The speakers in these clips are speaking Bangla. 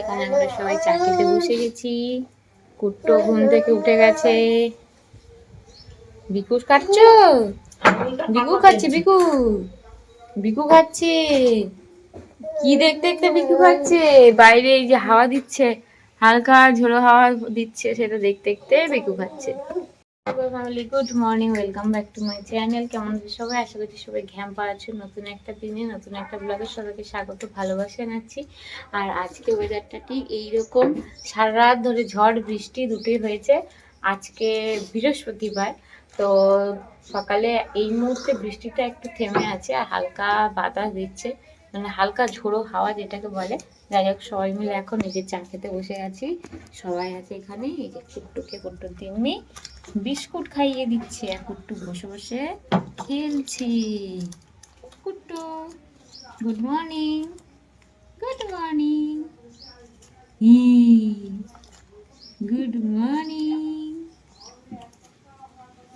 এখানে আমরা সবাই চা খেতে বসে গেছি। কুট্টো ঘুম থেকে উঠে গেছে। বিকু খাচ্ছ? বিকু খাচ্ছে বিকু বিকু খাচ্ছে। কি দেখতে দেখতে বিকু খাচ্ছে? বাইরে এই যে হাওয়া দিচ্ছে, হালকা ঝোড়ো হাওয়া দিচ্ছে, সেটা দেখতে দেখতে বিকু খাচ্ছে। Family good morning welcome back to my channel কেমন আছো সবাই? আশা করছি সবাই ঘ্যাম পাচ্ছে নতুন একটা দিনে, নতুন একটা ব্লগে সবাইকে স্বাগত, ভালোবাসা জানাচ্ছি। আর আজকে ওয়েদারটা ঠিক এইরকম। সারা রাত ধরে ঝড়, বৃষ্টি দুটোই হয়েছে। আজকে বৃহস্পতিবার। তো সকালে এই মুহূর্তে বৃষ্টিটা একটু থেমে আছে আর হালকা বাতাস দিচ্ছে। মানে হালকা ঝোড়ো হাওয়া যেটাকে বলে। যাই হোক, সবাই মিলে এখন নিজের চা খেতে বসে আছি। সবাই আছে এখানে। এই যে কুট্টুকে কুট্টুর দিনমি বিস্কুট খাইয়ে দিচ্ছে। আর কুট্টু বসে বসে খেলছে। Kuttu good morning good morning good morning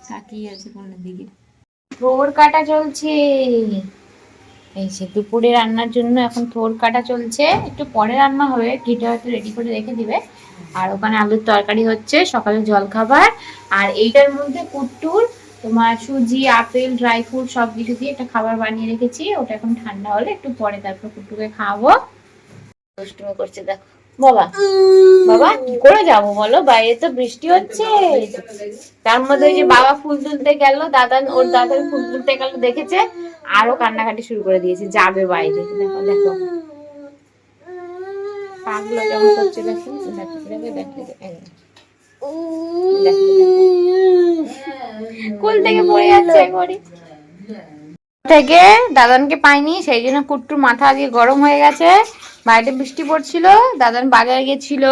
তাকিয়ে আছে কোনের দিকে। থোর কাটা চলছে। এই যে দুপুরে রান্নার জন্য এখন থোর কাটা চলছে। একটু পরে রান্না হবে। ঘিটা হয়তো রেডি করে রেখে দিবে। আর ওখানে আলুর তরকারি হচ্ছে সকালে জল খাবার আর এইটার মধ্যে কুট্টুর তোমার সুজি, আপেল ড্রাই ফ্রুট সব কিছু দিয়ে একটা খাবার বানিয়ে রেখেছি, ওটা এখন ঠান্ডা হলে একটু পরে তারপর কুট্টুকে খাওয়াবো। দুষ্টুমি করছে, দেখো। বাবা বাবা, কি করে যাব বলো? বাইরে তো বৃষ্টি হচ্ছে। তার মধ্যে ওই যে বাবা ফুল তুলতে গেল, দাদা, ওর দাদার ফুল তুলতে গেল, দেখেছে? আরও কান্নাকাটি শুরু করে দিয়েছে, যাবে বাইরে। দেখো দেখো। পাগলো কেমন করছে দেখো দেখো দেখো দেখো দেখো কুল থেকে পড়ে যাচ্ছে থেকে দাদানকে পাইনি, সেই জন্য কুট্টুর মাথা আজকে গরম হয়ে গেছে। বাইরে বৃষ্টি পড়ছিল, দাদান বাজারে গেছিল,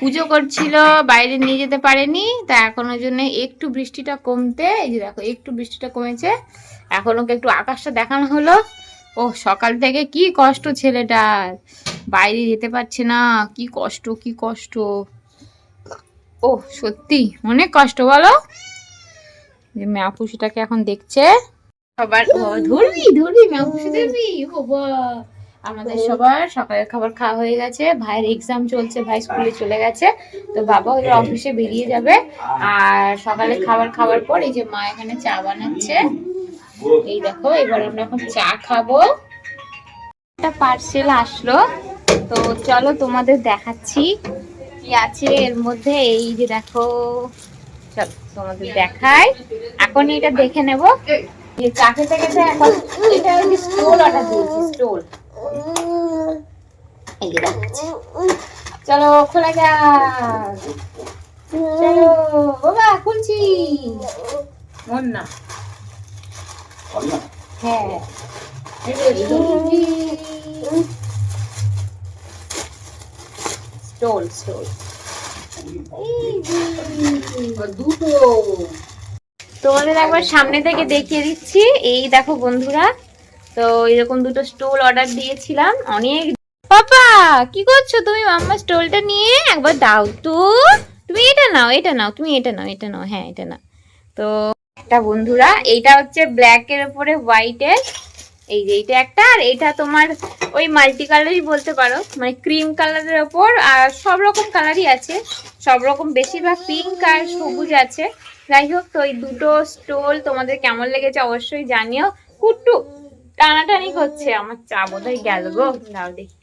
পুজো করছিল, বাইরে নিয়ে যেতে পারেনি। তা এখন ওই জন্য একটু বৃষ্টিটা কমতে, এই যে দেখো, একটু বৃষ্টিটা কমেছে। এখন ওকে একটু আকাশটা দেখানো হলো। ও সকাল থেকে কি কষ্ট ছেলেটার বাইরে যেতে পারছে না। কি কষ্ট কি কষ্ট। ও সত্যি? অনেক কষ্ট বলো। যে ম্যাপুসিটাকে এখন দেখছে। সবার ধরবি ধরবি ম্যাপুসি ধরবি ও আমাদের সবার সকালের খাবার খাওয়া হয়ে গেছে। ভাইয়ের এক্সাম চলছে ভাই স্কুলে চলে গেছে। তো বাবা ওই অফিসে বেরিয়ে যাবে। আর সকালে খাবার খাওয়ার পর এই যে মা এখানে চা বানাচ্ছে। এই দেখো, এবার আমরা এখন চা খাব। একটা পার্সেল আসলো, তো চলো তোমাদের দেখাচ্ছি কি আছে এর মধ্যে। এই যে দেখো, চলো তোমাদের দেখাই। এখন এটা দেখে নেব। যে চা খেতে খেতে এখন এটা হচ্ছে স্টোল অর্ডার দিয়েছি স্টোল এই যে দেখাচ্ছি। চলো, খোলা যাক। চলো বাবা খুলছি। মন না। হ্যাঁ স্টোল। দুটো তোমাদের একবার সামনে থেকে দেখিয়ে দিচ্ছি। এই দেখো বন্ধুরা, তো এরকম দুটো স্টোল অর্ডার দিয়েছিলাম। অনেক পাপা কি করছ তুমি মাম্মা স্টোলটা নিয়ে? একবার দাও তো। তুমি এটা নাও এটা নাও, তুমি এটা নাও এটা নাও হ্যাঁ এটা নাও। তো একটা বন্ধুরা, এইটা হচ্ছে ব্ল্যাক এর উপরে হোয়াইটের এই যে এইটা একটা, আর এইটা তোমার ওই মাল্টি কালারই বলতে পারো মানে ক্রিম কালারের ওপর, আর সব রকম কালারই আছে, সব রকম বেশিরভাগ পিঙ্ক আর সবুজ আছে। যাই হোক, তো এই দুটো স্টোল তোমাদের কেমন লেগেছে অবশ্যই জানিও। কুট্টু, টানাটানি করছে আমার চা বোধহয় গেল গো, দাও দেখি।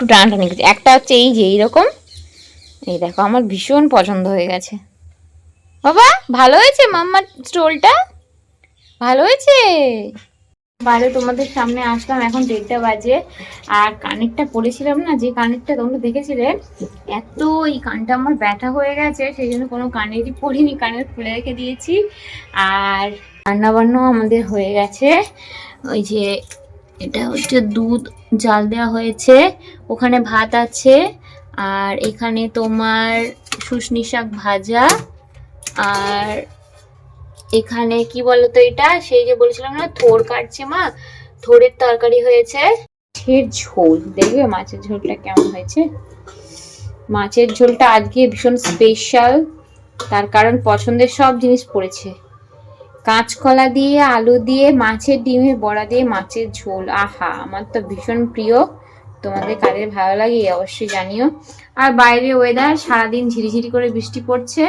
টানাটানি একটা হচ্ছে এই যে এইরকম, এই দেখো, আমার ভীষণ পছন্দ হয়ে গেছে। বাবা, ভালো হয়েছে মাম্মার স্টোলটা? ভালো হয়েছে? বাইরে তোমাদের সামনে আসলাম, এখন দেড়টা বাজে। আর কানেরটা পরেছিলাম না, যে কানেরটা তোমরা দেখেছিলে? এত এই কানটা আমার ব্যথা হয়ে গেছে, সেই জন্য কোনো কানেরই পরিনি, কানের খুলে রেখে দিয়েছি। আর রান্না বান্নাও আমাদের হয়ে গেছে। ওই যে এটা হচ্ছে দুধ, জাল দেওয়া হয়েছে। ওখানে ভাত আছে। আর এখানে তোমার শুশনি শাক ভাজা। আর এখানে কি বলতো এটা? সেই যে বলেছিলাম না, থোর কাটছে মা। থোরের তরকারি হয়েছে। মাছের ঝোল, দেখবে মাছের ঝোলটা কেমন হয়েছে? মাছের ঝোলটা আজকে ভীষণ স্পেশাল তার কারণ পছন্দের সব জিনিস পড়েছে। কাঁচকলা দিয়ে, আলু দিয়ে, মাছের ডিমের বড়া দিয়ে মাছের ঝোল। আহা, আমার তো ভীষণ প্রিয়। তোমাদের কাদের ভালো লাগে অবশ্যই জানিও। আর বাইরে ওয়েদার সারাদিন ঝিরিঝিরি করে বৃষ্টি পড়ছে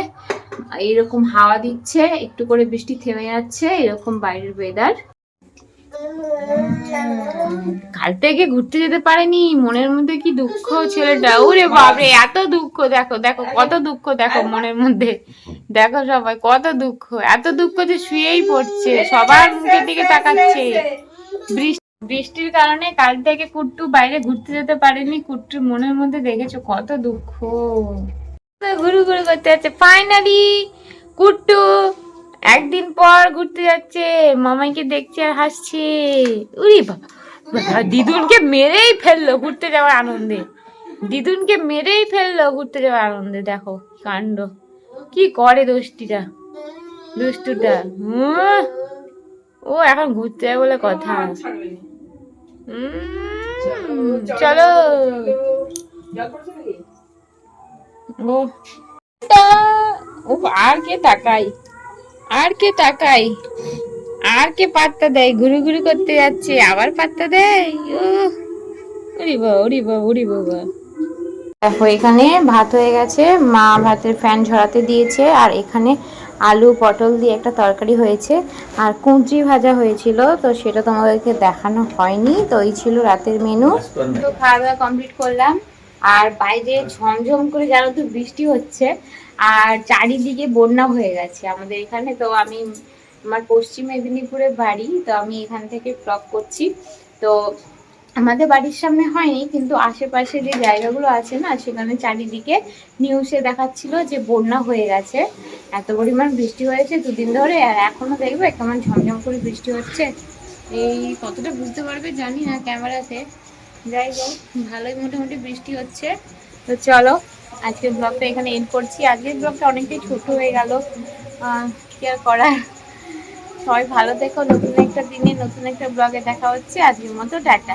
এরকম হাওয়া দিচ্ছে, একটু করে বৃষ্টি থেমে যাচ্ছে, এরকম বাইরের ওয়েদার কাল থেকে ঘুরতে যেতে পারেনি, মনের মধ্যে কি দুঃখ, ছেলেটা, ওরে বাপরে, এত দুঃখ, দেখো দেখো, কত দুঃখ, দেখো মনের মধ্যে। দেখো সবাই, কত দুঃখ, এত দুঃখ যে শুয়েই পড়ছে, সবার মুখের দিকে তাকাচ্ছে। বৃষ্টি বৃষ্টির কারণে কাল থেকে কুট্টু বাইরে ঘুরতে যেতে পারেনি। কুট্টুর মনের মধ্যে দেখেছ কত দুঃখ। ঘুরু ঘুরু করতে যাচ্ছে। ফাইনালি কুট্টু একদিন পর ঘুরতে যাচ্ছে। মামাইকে দেখছে আর হাসছে। উরি বাবা। দিদুনকে মেরেই ফেলল ঘুরতে যাওয়ার আনন্দে। দিদুনকে মেরেই ফেলল ঘুরতে যাওয়ার আনন্দে। দেখো কাণ্ড। কি করে দোষ্টিটা? দুষ্টুটা। উম, ও এখন ঘুরতে যাবে বলে কথা। চলো ও। টা, ও আর কে তাকাই আর কে তাকাই আর কে পাত্তা দেয়? ঘুরু ঘুরু করতে যাচ্ছে আবার পাত্তা দেয়? ও উড়ি বাবা উড়ি বাবা উড়ি বাবা। দেখো এখানে ভাত হয়ে গেছে। মা ভাতের ফ্যান ঝরাতে দিয়েছে আর এখানে আলু, পটল দিয়ে একটা তরকারি হয়েছে আর কুঁচি ভাজা হয়েছিল, তো সেটা তোমাদেরকে দেখানো হয়নি। তো এই ছিল রাতের মেনু তো খাওয়া দাওয়া কমপ্লিট করলাম। আর বাইরে ঝমঝম করে জানো তো বৃষ্টি হচ্ছে আর চারিদিকে বন্যা হয়ে গেছে আমাদের এখানে। তো আমি আমার পশ্চিম মেদিনীপুরে বাড়ি, তো আমি এখান থেকে ব্লগ করছি। তো আমাদের বাড়ির সামনে হয়নি, কিন্তু আশেপাশে যে জায়গাগুলো আছে না, সেখানে চারিদিকে নিউজে দেখাচ্ছিল যে বন্যা হয়ে গেছে। এত পরিমাণ বৃষ্টি হয়েছে দুদিন ধরে, আর এখনও দেখবে কেমন ঝমঝম করে বৃষ্টি হচ্ছে। এই কতটা বুঝতে পারবে জানি না ক্যামেরাতে। যাই হোক, ভালোই মোটামুটি বৃষ্টি হচ্ছে। তো চলো, আজকের ব্লগটা এখানে এন্ড করছি। আজকের ব্লগটা অনেকটাই ছোট হয়ে গেল। কি আর করার? সবাই ভালো থেকো, নতুন একটা দিনে নতুন একটা ব্লগে দেখা হচ্ছে। আজকের মতো, টাটা।